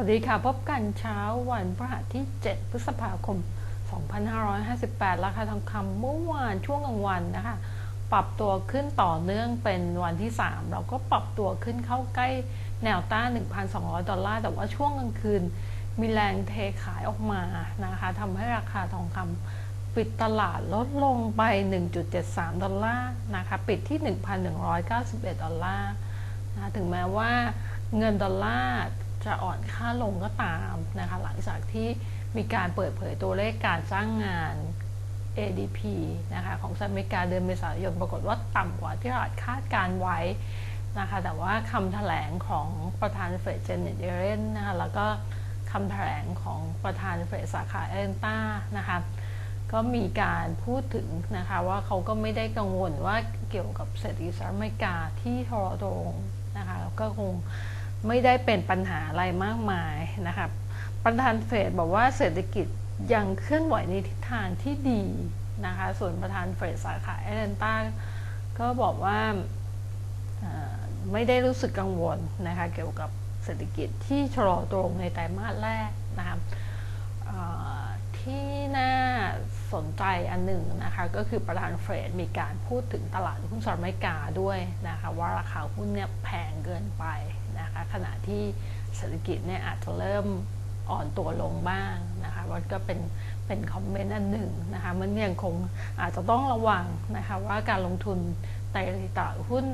วัสดีค่ะ พบกันเช้าวันพฤหัสที่ 7 พฤษภาคม 2558 ราคาทองคำเมื่อวานช่วงกลางวันนะคะ ปรับตัวขึ้นต่อเนื่องเป็นวันที่ 3 เราก็ปรับตัวขึ้นเข้าใกล้แนวต้าน 1,200 ดอลลาร์ แต่ว่าช่วงกลางคืนมีแรงเทขายออกมานะคะทำให้ราคาทองคำปิดตลาดลดลงไป 1.73 ดอลลาร์นะคะ ปิดที่ 1,191 ดอลลาร์นะถึงแม้ว่าเงินดอลลาร์ จะอ่อนค่าลงก็ตามนะคะหลังจากที่มีการเปิดเผยตัวเลขการจ้างงาน ADP นะคะของสหรัฐอเมริกาเดือนเมษายนปรากฏว่าต่ำกว่าที่ตลาดคาดการไว้นะคะแต่ว่าคำแถลงของประธานเฟดเจเนตเยเรนนะคะแล้วก็คำแถลงของประธานเฟดสาขาเอเนต้านะคะก็มีการพูดถึงนะคะว่าเขาก็ไม่ได้กังวลว่าเกี่ยวกับเศรษฐกิจสหรัฐอเมริกาที่ทอร์โตงนะคะก็คง ไม่ได้เป็นปัญหาอะไรมากมายนะคะประธานเฟดบอกว่าเศรษฐกิจยังเคลื่อนไหวในทิศทางที่ดีนะคะส่วนประธานเฟดสาขาเอเนตาก็บอกว่าไม่ได้รู้สึกกังวลนะคะเกี่ยวกับเศรษฐกิจที่ชะลอตัวลงในไตรมาสแรกนะคะที่น่าสนใจอันหนึ่งนะคะก็คือประธานเฟดมีการพูดถึงตลาดหุ้นสหรัฐอเมริกาด้วยนะคะว่าราคาหุ้นเนี่ยแพงเกินไป นะคะขณะที่เศรษฐกิจเนี่ยอาจจะเริ่มอ่อนตัวลงบ้างนะคะว่าก็เป็นเป็นคอมเมนต์อันหนึ่งนะคะมันยังคงอาจจะต้องระวังนะคะว่าการลงทุนในตลาดหุ้น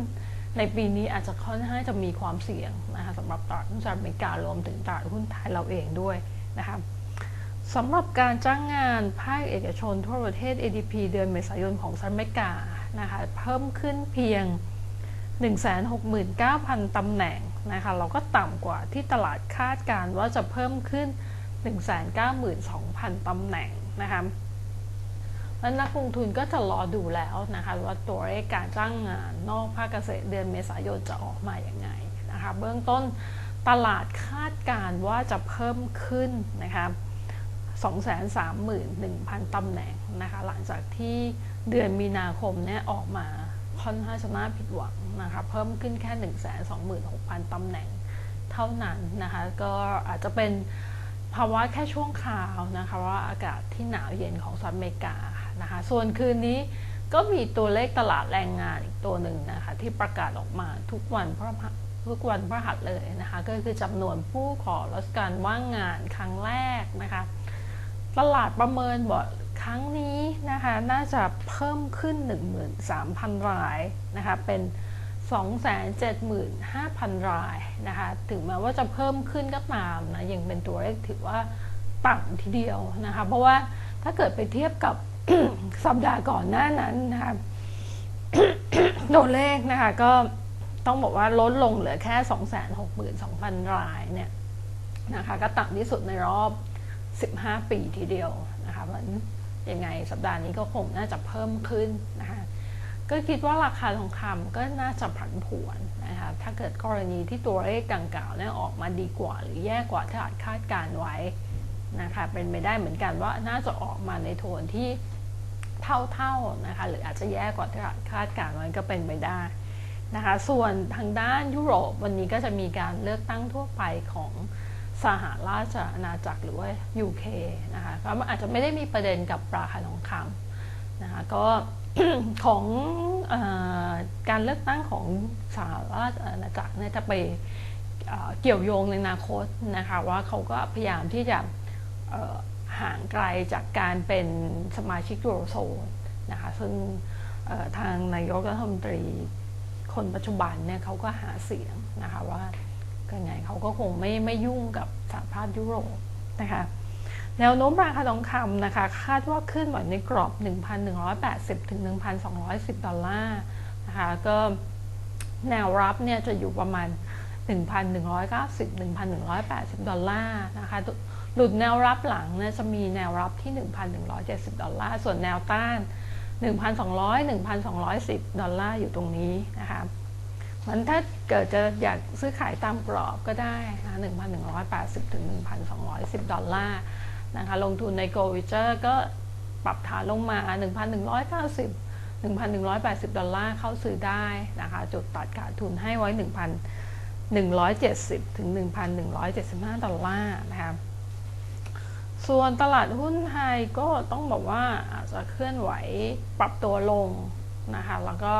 ในปีนี้อาจจะค่อนข้างจะมีความเสี่ยงนะคะสำหรับตลาดหุ้นสหรัฐอเมริการวมถึงตลาดหุ้นไทยเราเองด้วยนะคะสำหรับการจ้างงานภาคเอกชนทั่วประเทศ ADP เดือนเมษายนของสหรัฐอเมริกานะคะเพิ่มขึ้นเพียง 169,000 ตำแหน่ง นะคะเราก็ต่ำกว่าที่ตลาดคาดการว่าจะเพิ่มขึ้น 192,000 ตำแหน่งนะคะแล้วนักลงทุนก็จะรอดูแล้วนะคะว่าตัวเลขการจ้างงานนอกภาคเกษตรเดือนเมษายนจะออกมาอย่างไงนะคะเบื้องต้นตลาดคาดการว่าจะเพิ่มขึ้นนะคะ231,000 ตำแหน่งนะคะหลังจากที่เดือนมีนาคมเนี่ยออกมา ค่อนข้างจะน่าผิดหวังนะคะเพิ่มขึ้นแค่ 126,000ตำแหน่งเท่านั้นนะคะก็อาจจะเป็นภาวะแค่ช่วงคราวนะคะว่าอากาศที่หนาวเย็นของสหรัฐอเมริกานะคะส่วนคืนนี้ก็มีตัวเลขตลาดแรงงานอีกตัวหนึ่งนะคะที่ประกาศออกมาทุกวันพระทุกวันพฤหัสเลยนะคะก็คือจำนวนผู้ขอรับการว่างงานครั้งแรกนะคะตลาดประเมินบอก ครั้งนี้นะคะน่าจะเพิ่มขึ้น 13,000 รายนะคะเป็น 275,000 รายนะคะถึงแม้ว่าจะเพิ่มขึ้นก็ตามนะยังเป็นตัวเลขถือว่าต่ำทีเดียวนะคะเพราะว่าถ้าเกิดไปเทียบกับสัปดาห์ก่อนหน้านั้นนะคะตัวเลขนะคะก็ต้องบอกว่าลดลงเหลือแค่ 262,000 รายเนี่ยนะคะก็ต่ำที่สุดในรอบ 15 ปีทีเดียวนะคะเพราะ ยังไงสัปดาห์นี้ก็คงน่าจะเพิ่มขึ้นนะคะก็คิดว่าราคาทองคำก็น่าจะผันผวนนะคะถ้าเกิดกรณีที่ตัวเลขดังกล่าวเนี่ยออกมาดีกว่า หรือแย่กว่าที่คาดการไว้นะคะเป็นไปได้เหมือนกันว่าน่าจะออกมาในโทนที่เท่าๆนะคะหรืออาจจะแย่กว่าที่คาดการไว้ก็เป็นไปได้นะคะส่วนทางด้านยุโรปวันนี้ก็จะมีการเลือกตั้งทั่วไปของ สหราชอาณาจักรหรือว่า UK นะคะก็อาจจะไม่ได้มีประเด็นกับราคาทองคำนะคะก็ของอการเลือกตั้งของสหราชอาณาจักรเนี่ยจะไปเกี่ยวโยงในอนาคตนะคะว่าเขาก็พยายามที่จะห่างไกลจากการเป็นสมาชิกยูโรโซนนะคะซึ่งทางนายกรัฐมนตรีคนปัจจุบันเนี่ยเขาก็หาเสียงนะคะว่า ยังไงเขาก็คงไม่ไม่ยุ่งกับสหภาพยุโรปนะคะแนวโน้มราคาทองคำนะคะ คาดว่าขึ้นไหวในกรอบ 1,180 ถึง 1,210 ดอลลาร์นะคะ ก็แนวรับเนี่ยจะอยู่ประมาณ 1,190 1,180 ดอลลาร์นะคะ หลุดแนวรับหลังเนี่ยจะมีแนวรับที่ 1,170 ดอลลาร์ ส่วนแนวต้าน 1,200 1,210 ดอลลาร์อยู่ตรงนี้นะคะ มันถ้าเกิดจะอยากซื้อขายตามกรอบก็ได้นะ1,180 ถึง 1,210 ดอลลาร์นะคะ ลงทุนในโกวิเจอร์ก็ปรับฐานลงมา 1,190 1,180 ดอลลาร์เข้าซื้อได้นะคะ จุดตัดขาดทุนให้ไว้ 1,170 ถึง 1,175 ดอลลาร์นะคะส่วนตลาดหุ้นไทยก็ต้องบอกว่าอาจจะเคลื่อนไหวปรับตัวลงนะคะ แล้วก็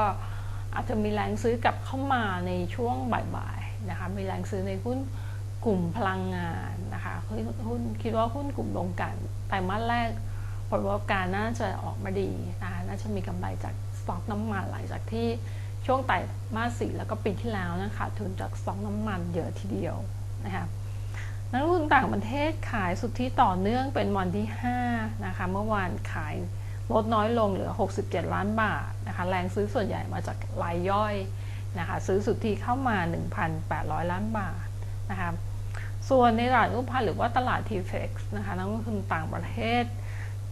อาจจะมีแรงซื้อกลับเข้ามาในช่วงบ่ายๆนะคะมีแรงซื้อในหุ้นกลุ่มพลังงานนะคะหุ้นคิดว่าหุ้นกลุ่มโรงกันไตรมาสแรกผลประกอบการน่าจะออกมาดีนะคะน่าจะมีกำไรจากสต็อกน้ำมันหลังจากที่ช่วงไตรมาสสี่แล้วก็ปีที่แล้วนะขาดทุนจากสต็อกน้ำมันเยอะทีเดียวนะคะนักลงทุนต่างประเทศขายสุทธิต่อเนื่องเป็นวันที่5นะคะเมื่อวานขาย ลดน้อยลงเหลือ 67 ล้านบาทนะคะแรงซื้อส่วนใหญ่มาจากรายย่อยนะคะซื้อสุทธิเข้ามา 1,800 ล้านบาทนะคะส่วนในตลาดรูปพันธ์หรือว่าตลาดทีเฟกซ์นะคะนักลงทุนต่างประเทศ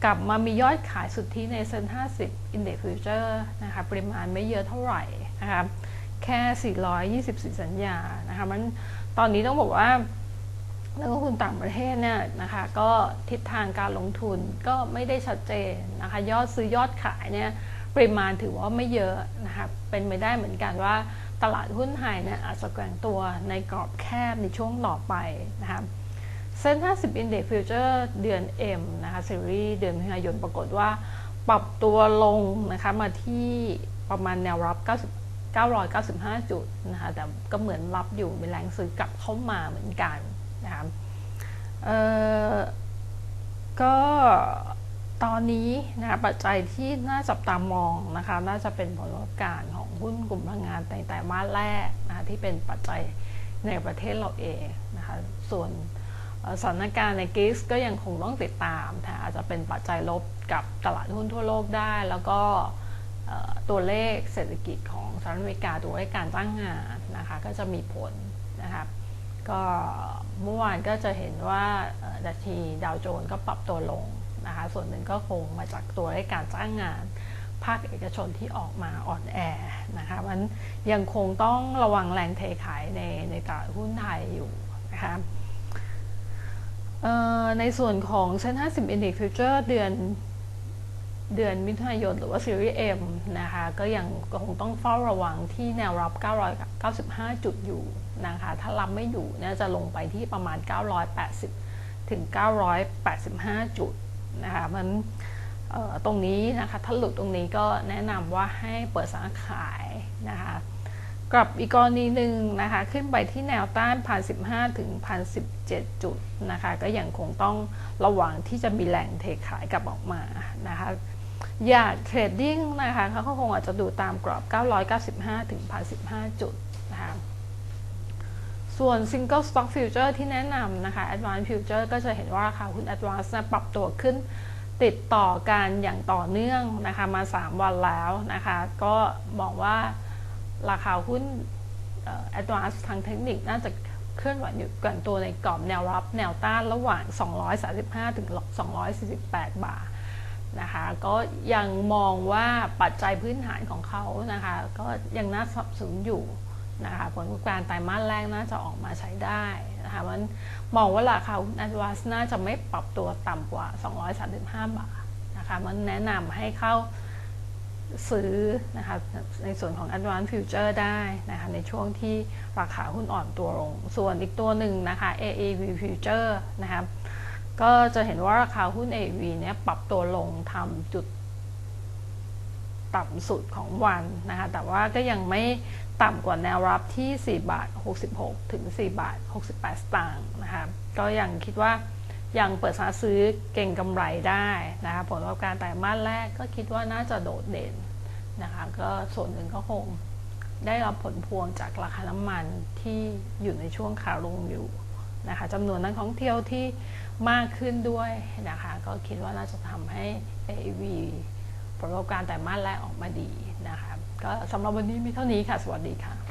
กลับมามียอดขายสุทธิในเซ็น50 Index Future นะคะปริมาณไม่เยอะเท่าไหร่นะคะแค่ 424 สัญญานะคะมันตอนนี้ต้องบอกว่า นักลงทุนต่างประเทศเนี่ยนะคะก็ทิศทางการลงทุนก็ไม่ได้ชัดเจนนะคะยอดซื้อยอดขายเนี่ยปริมาณถือว่าไม่เยอะนะคะเป็นไปได้เหมือนกันว่าตลาดหุ้นไทยเนี่ยอาจจะแกว่งตัวในกรอบแคบในช่วงต่อไปนะคะเซ็น50 Index Future เดือน M นะคะซีรีส์เดือนมิถุนายนปรากฏว่าปรับตัวลงนะคะมาที่ประมาณแนวรับ 90 995 จุดนะคะแต่ก็เหมือนรับอยู่มีแรงซื้อกลับเข้ามาเหมือนกัน นะคะก็ตอนนี้นะคะปัจจัยที่น่าจับตามองนะคะน่าจะเป็นผลประกอบการของหุ้นกลุ่มพลังงานในแต่มาสแรกนะคะที่เป็นปัจจัยในประเทศเราเองนะคะส่วนสถานการณ์ในกรีซก็ยังคงต้องติดตามนะอาจจะเป็นปัจจัยลบกับตลาดหุ้นทั่วโลกได้ แล้วก็ตัวเลขเศรษฐกิจของสหรัฐอเมริกาตัวเลขการจ้างงานนะคะก็จะมีผลนะครับ ก็เมื่อวานก็จะเห็นว่าดัชนีดาวโจนส์ก็ปรับตัวลงนะคะส่วนหนึ่งก็คงมาจากตัวเลขการจ้างงาน ภาคเอกชนที่ออกมาอ่อนแอนะคะมันยังคงต้องระวังแรงเทขายในในตลาดหุ้นไทยอยู่นะคะในส่วนของเซ็น50 Index Future เดือน เดือนมิถุนายนหรือว่าซีรีส์ M นะคะ ก็ยังคงต้องเฝ้าระวังที่แนวรับ 995 จุดอยู่นะคะ ถ้ารับไม่อยู่เนี่ยจะลงไปที่ประมาณ 980 ถึง 985 จุดนะคะมันตรงนี้นะคะ ถ้าหลุดตรงนี้ก็แนะนำว่าให้เปิดสาขายนะคะกลับอีกกรณีหนึ่งนะคะ ขึ้นไปที่แนวต้าน1,015ถึง1,017จุดนะคะ ก็ยังคงต้องระวังที่จะมีแรงเทขายกลับออกมานะคะ อยากเทรดดิ้งนะคะเขาคงอาจจะดูตามกรอบ 995 ถึง 1,015 จุดนะคะส่วน Single Stock Future ที่แนะนำนะคะ Advanced Future ก็จะเห็นว่าราคาหุ้น Advanced ปรับตัวขึ้นติดต่อกันอย่างต่อเนื่องนะคะมา 3 วันแล้วนะคะ ก็มองว่าราคาหุ้น Advanced ทางเทคนิคน่าจะเคลื่อนไหวอยู่กันตัวในกรอบแนวรับแนวต้านระหว่าง 235 ถึง 248 บาท นะคะก็ยังมองว่าปัจจัยพื้นฐานของเขานะคะก็ยังน่าสับสนอยู่นะคะผลประกอบการไตรมาสแรกน่าจะออกมาใช้ได้นะคะมันมองว่าราคาหุ้นแอดวาน่าจะไม่ปรับตัวต่ำกว่า 235 บาทนะคะมันแนะนำให้เข้าซื้อนะคะในส่วนของ Advanced Future ได้นะคะในช่วงที่ราคาหุ้นอ่อนตัวลง ส่วนอีกตัวหนึ่งนะคะ AAV Future นะคะ ก็จะเห็นว่าราคาหุ้น AV เนี่ยปรับตัวลงทำจุดต่ำสุดของวันนะคะ แต่ว่าก็ยังไม่ต่ำกว่าแนวรับที่ 4 บาท 66 ถึง 4 บาท 68 สตางค์นะคะ ก็ยังคิดว่ายังเปิดสาซื้อเก่งกำไรได้นะคะ ผลประกอบการแต่มาสแรกก็คิดว่าน่าจะโดดเด่นนะคะ ก็ส่วนหนึ่งก็คงได้รับผลพวงจากราคาน้ำมันที่อยู่ในช่วงขาลงอยู่ นะคะจำนวนนักท่องเที่ยวที่มากขึ้นด้วยนะคะก็คิดว่าน่าจะทำให้ AV ผลประกอบการแต่มาสแรกออกมาดีนะคะก็สำหรับวันนี้มีเท่านี้ค่ะ สวัสดีค่ะ